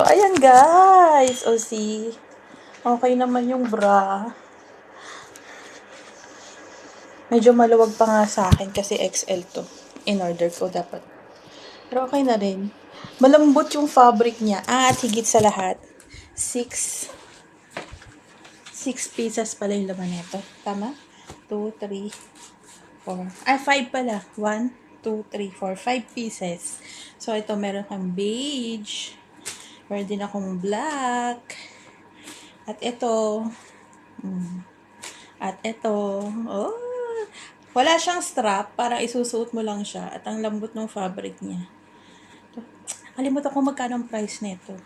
So, ayan guys. O see, okay naman yung bra. Medyo maluwag pa nga sa akin kasi XL to. In order ko dapat. Pero okay na rin. Malambot yung fabric niya. At higit sa lahat, 6 6 pieces pala yung laman nito. Tama? 2, 3, 4. Ay, 5 pala. 1, 2, 3, 4. 5 pieces. So, ito meron kang beige. Meron din akong black. At ito. Mm, at ito. Oh! Wala siyang strap. Parang isusuot mo lang siya. At ang lambot ng fabric niya. Kalimutan ko magkano ang price nito.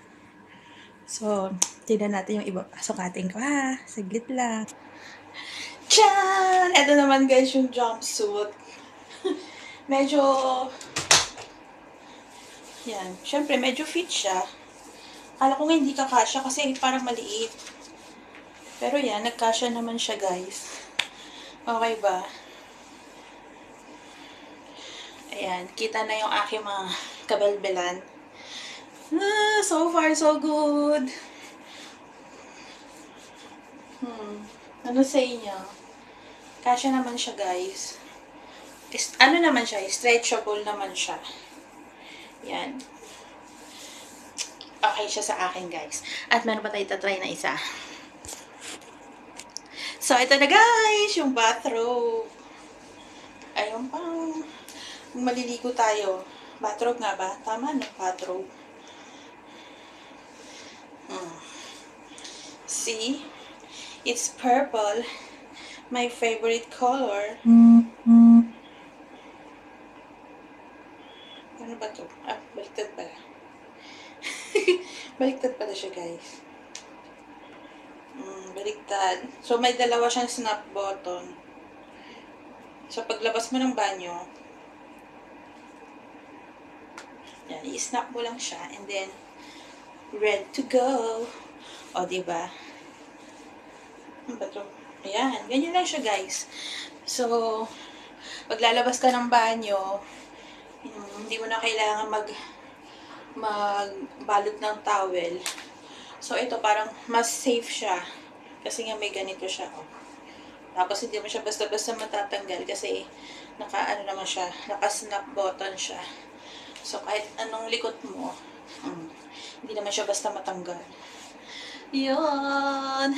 So, tignan natin yung iba. Sukatin ko ha. Saglit lang. Tchan! Ito naman guys yung jumpsuit. medyo... Yan. Siyempre, medyo fit siya. Kala ko nga hindi kakasya kasi parang maliit. Pero yan, nagkasya naman siya guys. Okay ba? Ayan, kita na yung aking mga kabelbelan. Ah, so far, so good. Hmm. Ano sa inyo? Kasya naman siya, guys. Is, ano naman siya? Stretchable naman siya. Yan. Okay siya sa akin, guys. At meron pa tayo tatry na isa. So, ito na, guys. Yung bathrobe. Ayun pang maliligo tayo. Bathrobe nga ba? Tama, no? Bathrobe. Hmm. See? It's purple. My favorite color. Ano ba to? Baliktad pala. siya, guys. Hmm, baliktad. So, may dalawa siyang snap button. So, paglabas mo ng banyo, yan, i-snap mo lang siya, and then, ready to go. O, diba? Ano ba to? Ayan, ganyan lang siya, guys. So, paglalabas ka ng banyo, hmm, hindi mo na kailangan mag magbalot ng towel. So, ito parang mas safe siya. Kasi nga may ganito siya, oh. Tapos, hindi mo siya basta-basta matatanggal kasi naka, ano naman siya, naka-snap button siya. So, kahit anong likot mo, hmm, hindi naman siya basta matanggal. Yun.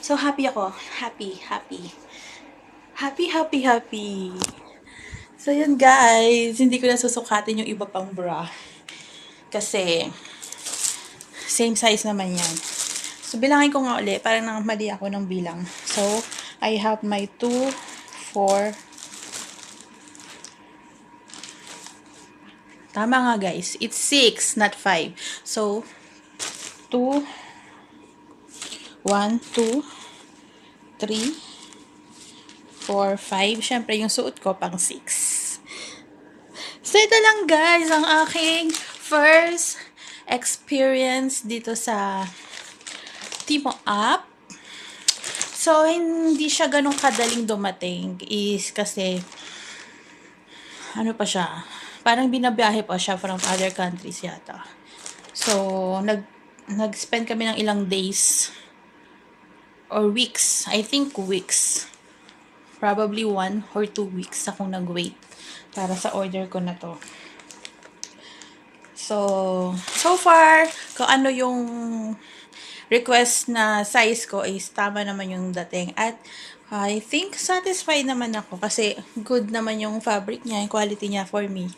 So, happy ako. Happy, happy. Happy, happy, happy. So, yun guys. Hindi ko na susukatin yung iba pang bra. Kasi, same size naman yan. So, bilangin ko nga ulit. Parang nang mali ako ng bilang. So, I have my 2, 4, Tama nga guys. It's 6, not 5. So, 2, 1, 2, 3, 4, 5. Siyempre, yung suot ko pang 6. So, ito lang guys, ang aking first experience dito sa Timo Up. So, hindi siya ganun kadaling dumating is kasi ano pa siya, parang binabiyahe pa siya from other countries yata. So, nag nag-spend kami ng ilang days or weeks. I think weeks. Probably one or two weeks akong nag-wait para sa order ko na to. So, so far, kung ano yung request na size ko is tama naman yung dating. At I think satisfied naman ako kasi good naman yung fabric niya, yung quality niya for me.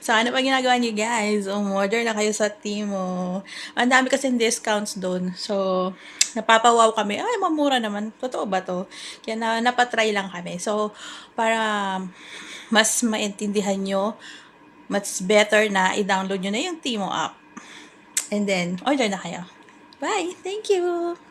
So, ano pa ginagawa niyo guys? Umorder na kayo sa Timo. Ang dami kasi discounts doon. So, napapawaw kami. Ay, mamura naman. Totoo ba to? Kaya na, napatry lang kami. So, para mas maintindihan nyo, much better na i-download nyo na yung Timo app. And then, order na kayo. Bye! Thank you!